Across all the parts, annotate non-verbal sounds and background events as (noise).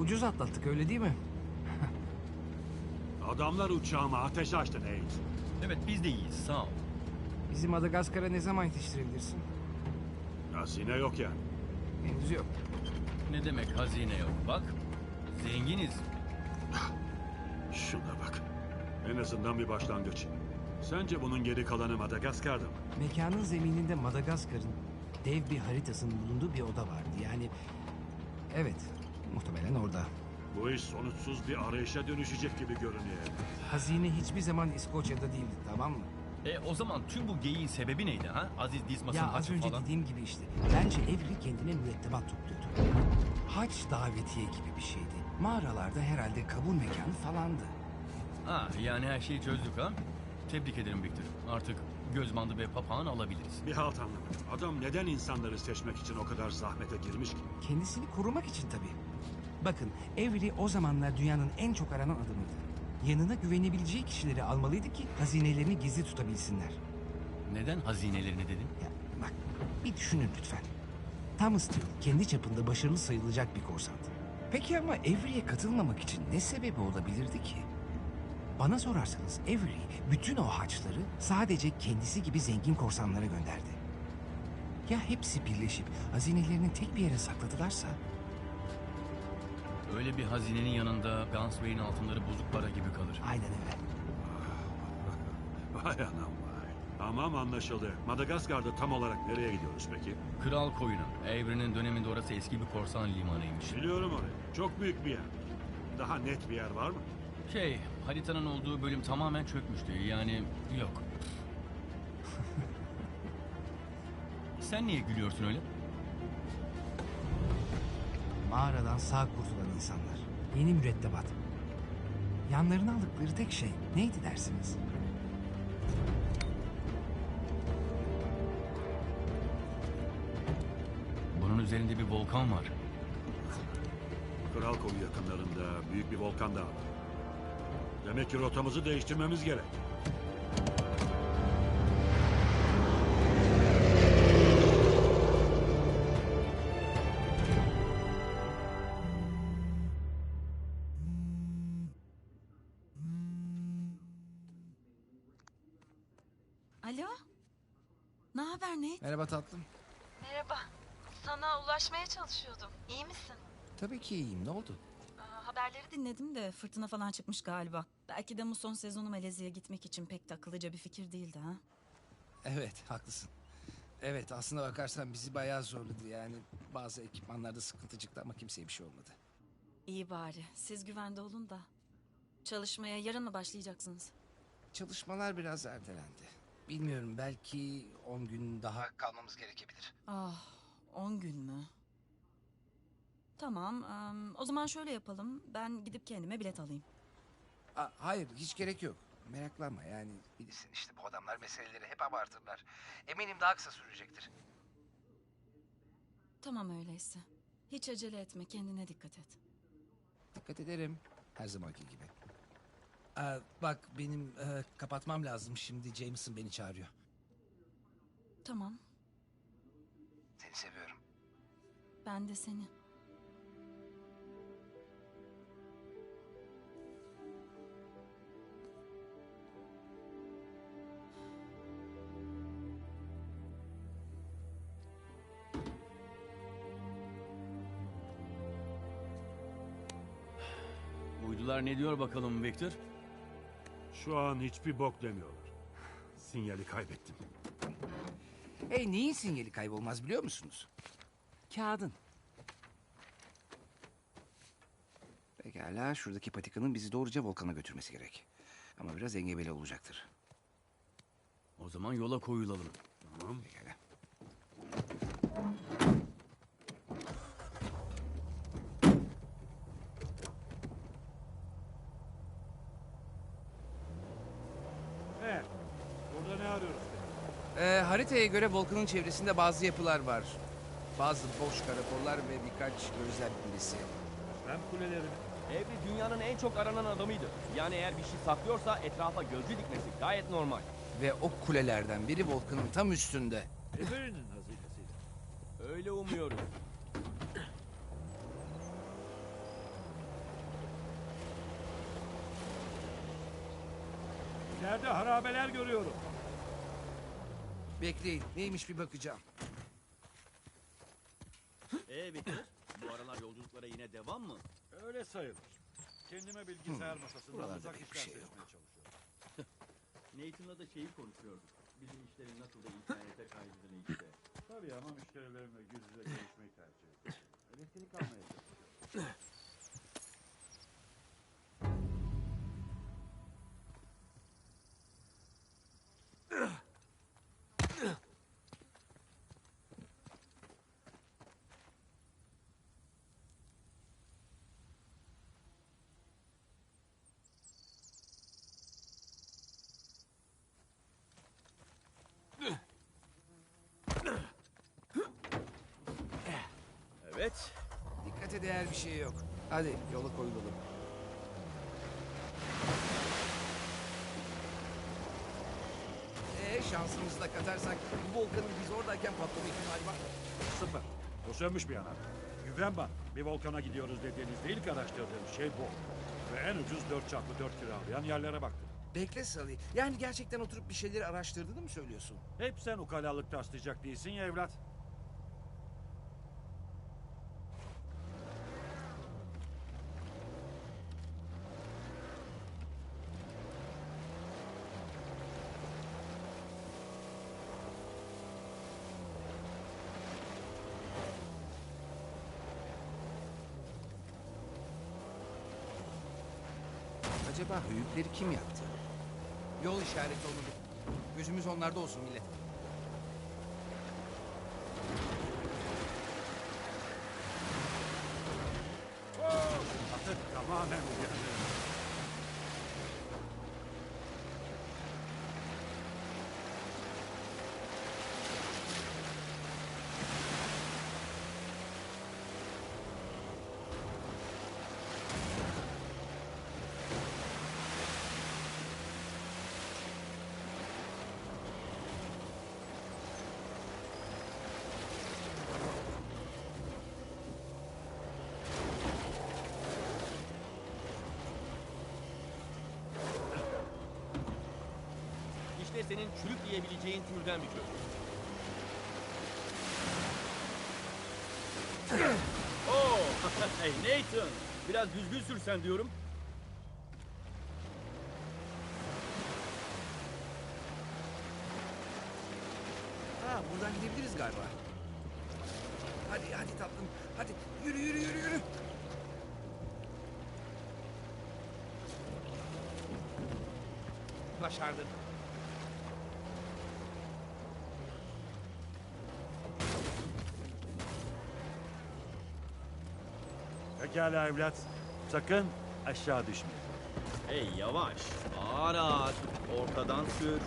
Ucuz atlattık öyle değil mi? Adamlar uçağıma ateş açtı Nate. Evet biz de iyiyiz sağ ol. Bizi Madagaskar'a ne zaman yetiştirebilirsin? Hazine yok yani. Henüz yok. Ne demek hazine yok bak. Zenginiz. Şuna bak. En azından bir başlangıç. Sence bunun geri kalanı Madagaskar'da mı? Mekanın zemininde Madagaskar'ın dev bir haritasının bulunduğu bir oda vardı. Yani evet muhtemelen orada. Bu iş sonuçsuz bir arayışa dönüşecek gibi görünüyor. Hazine hiçbir zaman İskoçya'da değildi tamam mı? E o zaman tüm bu geyiğin sebebi neydi ha? Aziz Dismas'ın Ya az haçı önce falan. dediğim gibi işte. Bence Evri kendine mürettebat topluyordu. Haç davetiye gibi bir şeydi. Mağaralarda herhalde kabul mekanı falandı. Ha yani her şeyi çözdük ha? Tebrik ederim Victor. Artık göz bandı ve papağan alabiliriz. Bir halt anlamadım. Adam neden insanları seçmek için o kadar zahmete girmiş ki? Kendisini korumak için tabii. Bakın Avery o zamanlar dünyanın en çok aranan adamıydı. Yanına güvenebileceği kişileri almalıydı ki hazinelerini gizli tutabilsinler. Neden hazinelerini dedin? Ya bak bir düşünün lütfen. Thomas Steele kendi çapında başarılı sayılacak bir korsandı. Peki ama Avery'e katılmamak için ne sebebi olabilirdi ki? Bana sorarsanız Avery bütün o haçları sadece kendisi gibi zengin korsanlara gönderdi. Ya hepsi birleşip hazinelerini tek bir yere sakladılarsa? Öyle bir hazinenin yanında Gunsway'in altınları bozuk para gibi kalır. Aynen öyle. Vay anam vay. Tamam anlaşıldı. Madagaskar'da tam olarak nereye gidiyoruz peki? Kral Koyunu. Avery'nin döneminde orası eski bir korsan limanıymış. Biliyorum orayı. Çok büyük bir yer. Daha net bir yer var mı? Şey, haritanın olduğu bölüm tamamen çökmüştü. Yani yok. (laughs) Sen niye gülüyorsun öyle? Mağaradan sağ kurtulan insanlar. Yeni mürettebat. Yanlarına aldıkları tek şey neydi dersiniz? Bunun üzerinde bir volkan var. Kral Koyu yakınlarında büyük bir volkan daha var. Demek ki rotamızı değiştirmemiz gerek. Alo? Ne haber Nate? Merhaba tatlım. Merhaba. Sana ulaşmaya çalışıyordum. İyi misin? Tabii ki iyiyim. Ne oldu? Aa, haberleri dinledim de fırtına falan çıkmış galiba. Belki de bu son sezonu Malezya'ya gitmek için pek de akıllıca bir fikir değildi ha. Evet, haklısın. Evet, aslında bakarsan bizi bayağı zorladı yani. Bazı ekipmanlarda sıkıntı çıktı ama kimseye bir şey olmadı. İyi bari. Siz güvende olun da. Çalışmaya yarın mı başlayacaksınız? Çalışmalar biraz ertelendi. Bilmiyorum, belki 10 gün daha kalmamız gerekebilir. Ah, 10 gün mü? Tamam. em, o zaman şöyle yapalım. Ben gidip kendime bilet alayım. Aa, hayır, hiç gerek yok. Meraklanma yani. Bilirsin işte bu adamlar meseleleri hep abartırlar. Eminim daha kısa sürecektir. Tamam öyleyse. Hiç acele etme. Kendine dikkat et. Dikkat ederim. Her zamanki gibi. Aa, bak benim e, kapatmam lazım. Şimdi Jameson beni çağırıyor. Tamam. Seni seviyorum. Ben de seni. Uydular ne diyor bakalım Victor? Şu an hiçbir bok demiyorlar. Sinyali kaybettim. Hey neyin sinyali kaybolmaz biliyor musunuz? Kağıdın. Pekala şuradaki patikanın bizi doğruca volkana götürmesi gerek. Ama biraz engebeli olacaktır. O zaman yola koyulalım. Pekala. Haritaya göre volkanın çevresinde bazı yapılar var. Bazı boş karakollar ve birkaç gözlem kulesi. Hem kuleleri. Evri dünyanın en çok aranan adamıydı. Yani eğer bir şey saklıyorsa etrafa gözcü dikmesi gayet normal. Ve o kulelerden biri volkanın tam üstünde. Evri'nin hazinesi. Öyle umuyoruz. İleride harabeler görüyorum. Bekleyin. Neymiş bir bakacağım. Ee Victor, bu aralar yolculuklara yine devam mı? Öyle sayılır. Kendime bilgisayar masasından Buralarda uzak pek bir işler şey yok. seçmeye çalışıyorum. (laughs) Nathan'la da şeyi konuşuyorduk. Bizim işlerin nasıl da internete kaydığını işte. Tabii ama müşterilerimle yüz yüze görüşmeyi tercih ediyorum. Elektrik almaya çalışıyorum. (laughs) Evet. Dikkate değer bir şey yok. Hadi yola koyulalım. Ee, şansımızı da katarsak bu volkanın biz oradayken patlama ihtimali var. Sıfır. Bu sönmüş bir yanar. Güven bana. Bir volkana gidiyoruz dediğinizde ilk aradığım şey bu. Ve en ucuz 4x4 kiralayan yerlere baktım. Bekle Salih. Yani gerçekten oturup bir şeyleri araştırdığını mı söylüyorsun? Hep sen ukalalık taslayacak değilsin ya evlat. Acaba höyükleri kim yaptı? Yol işareti olmalı. Gözümüz onlarda olsun millet. İşte senin çürük diyebileceğin türden bir köprü. (laughs) Oo, (laughs) hey Nathan, biraz düzgün sürsen diyorum. Ha buradan gidebiliriz galiba. Hadi hadi tatlım. Hadi yürü yürü yürü yürü. Başardın. Pekala evlat. Sakın aşağı düşme. Hey yavaş, ağır ağır, ortadan sür.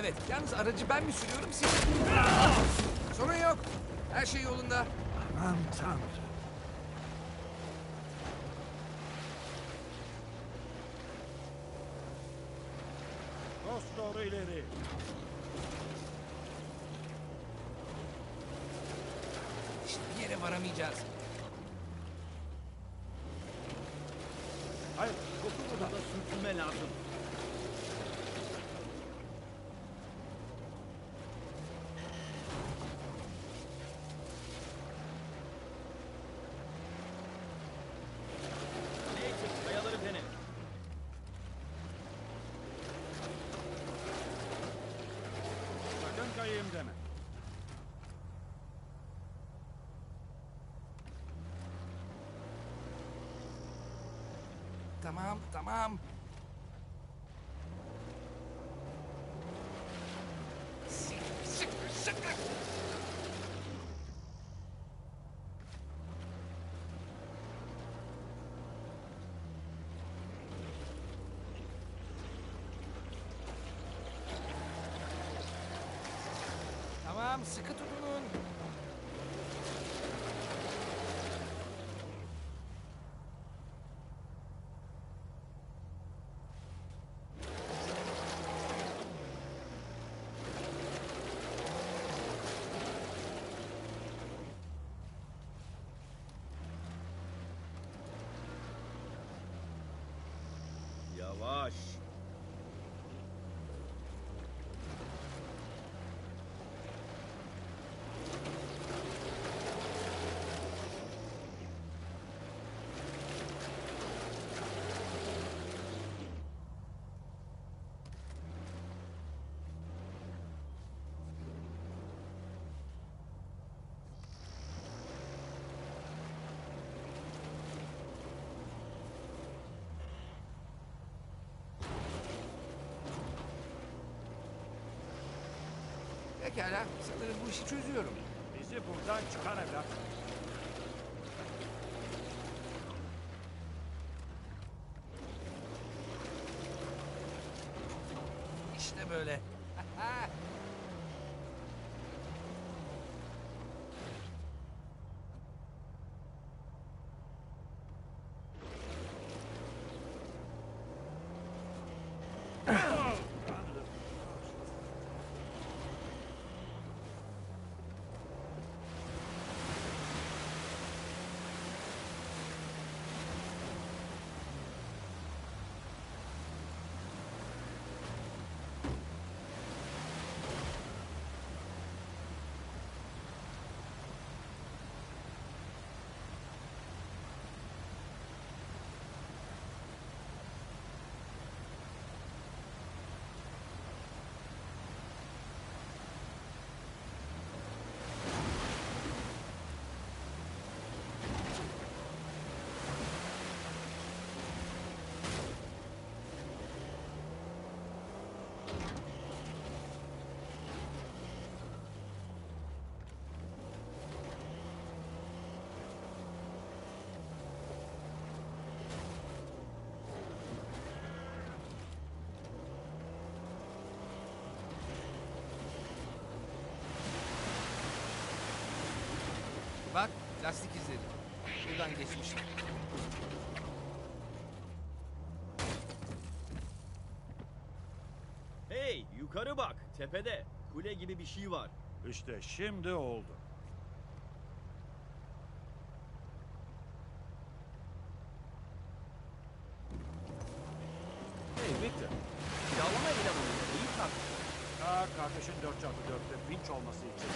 Evet yalnız aracı ben mi sürüyorum siz? Sorun yok. Her şey yolunda. Aman tanrım. Hayır, kokulu da sürtünme lazım. Tamam tamam. Tamam sıkı tutunun. Yavaş. Pekala, sanırım bu işi çözüyorum. Bizi buradan çıkar evlat. İşte böyle. (laughs) (laughs) Bak, lastik izleri. Buradan geçmiş. Hey yukarı bak tepede. Kule gibi bir şey var. İşte şimdi oldu. Hey Victor. Kiralama elemanını iyi taktın. Aa, kardeşin 4x4'te vinç olması için.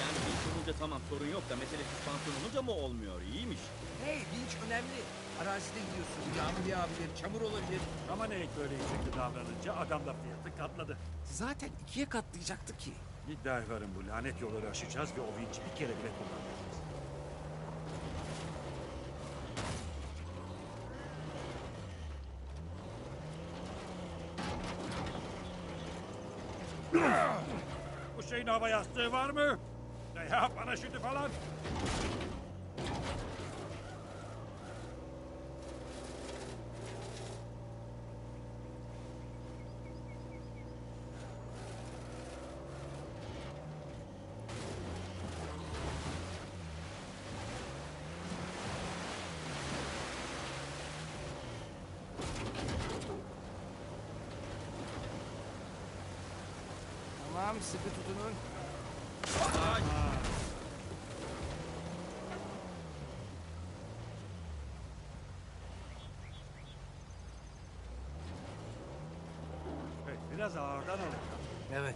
Yani vinç olunca tamam sorun yok da mesele süspansiyon olunca mı olmuyor? İyiymiş. Hey, vinç önemli. Arazide gidiyorsun. Yağabilir, çamur olabilir. Ama ne böyle şekilde davranınca adam da fiyatı katladı. Zaten ikiye katlayacaktı ki. İddia ederim bu lanet yolları aşacağız ve o vinci bir kere bile kullanmayacağız. Bu şeyin hava yastığı var mı? Ya paraşütü falan. Tamam, sıkı tutunun. Hey, biraz ağırdan alın. Evet.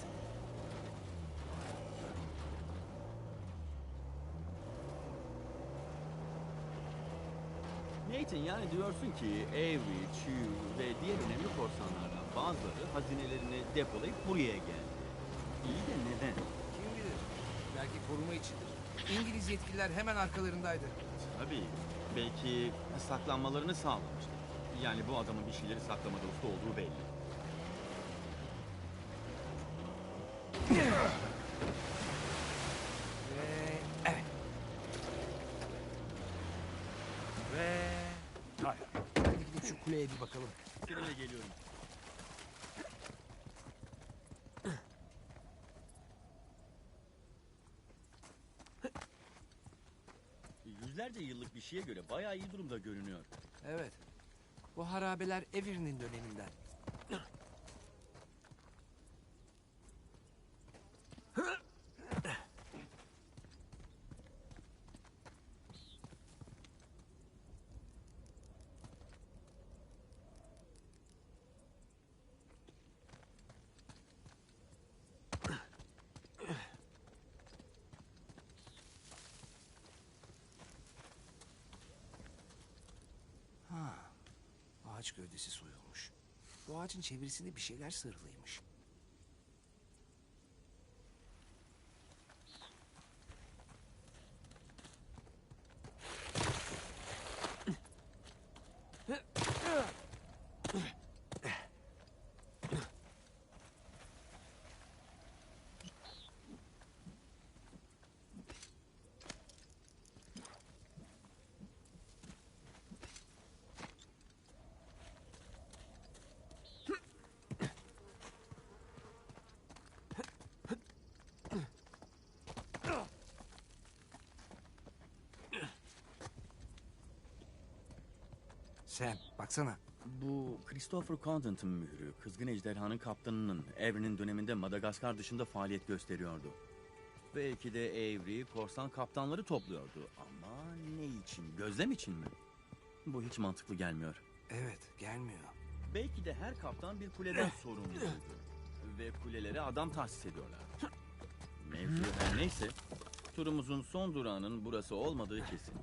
Nathan yani diyorsun ki Avery, Chew ve diğer önemli korsanlardan bazıları hazinelerini depolayıp buraya geldi. İyi de neden? Kim bilir? Belki koruma içindir. İngiliz yetkililer hemen arkalarındaydı. Tabii. Belki saklanmalarını sağlamıştı. Yani bu adamın bir şeyleri saklamada usta olduğu belli. Ve evet. Ve... Hayır. Hadi gidip şu kuleye bir bakalım. Seninle geliyorum. Yüzlerce yıllık bir şeye göre bayağı iyi durumda görünüyor. Evet. Bu harabeler Avery'nin döneminden. Ağaç gövdesi soyulmuş. Bu ağacın çevresinde bir şeyler sarılıymış. Sam baksana. Bu Christopher Condon'ın mührü, Kızgın Ejderhanın kaptanının Avery'nin döneminde Madagaskar dışında faaliyet gösteriyordu. Belki de Avery korsan kaptanları topluyordu ama ne için? Gözlem için mi? Bu hiç mantıklı gelmiyor. Evet gelmiyor. Belki de her kaptan bir kuleden (coughs) sorumluydu. Ve kulelere adam tahsis ediyorlar. Mevzu her neyse, turumuzun son durağının burası olmadığı kesin.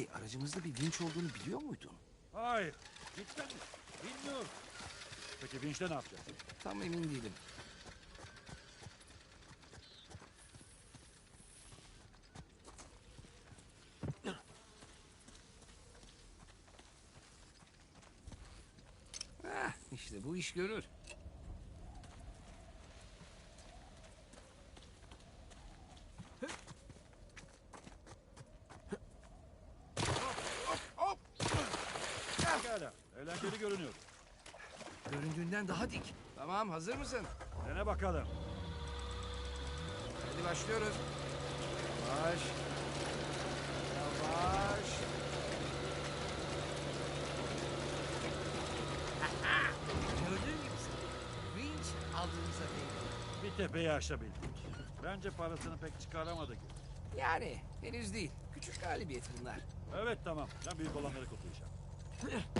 Hey aracımızda bir vinç olduğunu biliyor muydun? Hayır. Mi? Bilmiyorum. Peki vinçle ne yapacağız? Tam emin değilim. Ah, işte bu iş görür. Pekala. Eğlenceli görünüyor. Göründüğünden daha dik. Tamam hazır mısın? Dene bakalım. Hadi başlıyoruz. Yavaş. Yavaş. Gördüğün gibi vinç aldığımıza değdi. Bir tepeyi aşabildik. Bence parasını pek çıkaramadık. Yani henüz değil. Küçük galibiyet bunlar. Evet tamam. Ben büyük olanları kutlayacağım. (laughs)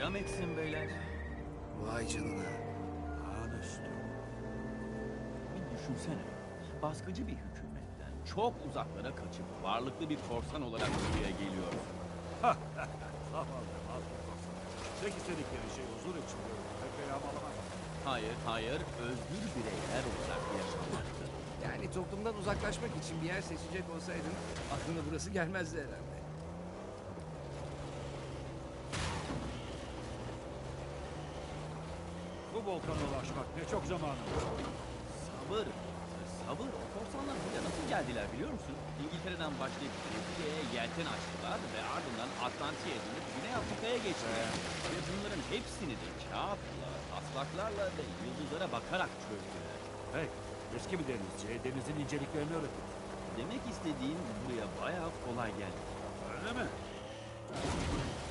Bayram etsin beyler. Vay canına. Ağaüstü. Bir düşünsene. Baskıcı bir hükümetten çok uzaklara kaçıp varlıklı bir korsan olarak buraya geliyorsun. (laughs) Zavallı mazlum korsan. Tek istedikleri şey huzur için diyorum. Pek yağmalamak. Hayır, hayır, özgür bireyler olarak yaşamaktı. Yani toplumdan uzaklaşmak için bir yer seçecek olsaydın aklına burası gelmezdi herhalde. Bu volkana ulaşmak ne çok zamanım. Sabır, sabır. Korsanlar buraya nasıl geldiler biliyor musun? İngiltere'den başlayıp Brezilya'ya yelken açtılar ve ardından Atlantik'e dönüp Güney Afrika'ya geçtiler. Ve bunların hepsini de kağıtla, taslaklarla ve yıldızlara bakarak çözdüler. Hey, eski bir denizci denizin inceliklerini öğretti. Demek istediğin buraya bayağı kolay geldi. Öyle mi?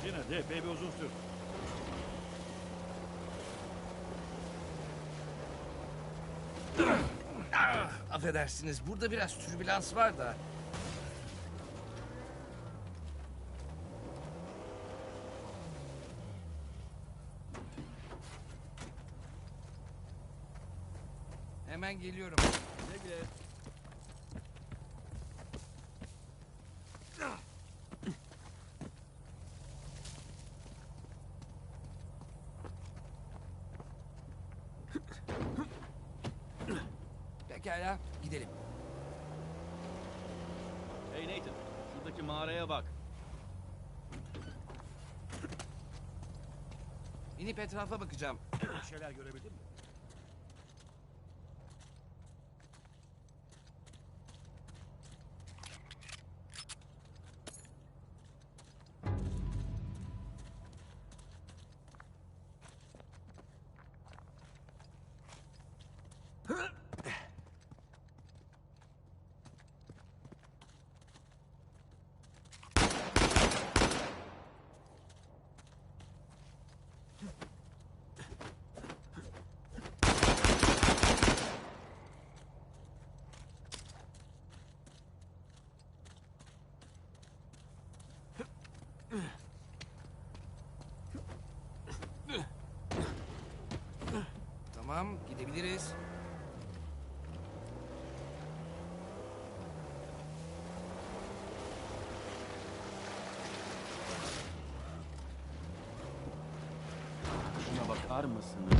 Yine de epey bir uzun sürdü. Affedersiniz burada biraz türbülans var da. Hemen geliyorum. Güle güle. Pekala gidelim. Hey Nathan, şuradaki mağaraya bak. İnip etrafa bakacağım. Bir şeyler görebildin mi? Tamam gidebiliriz. Şuna bakar mısınız?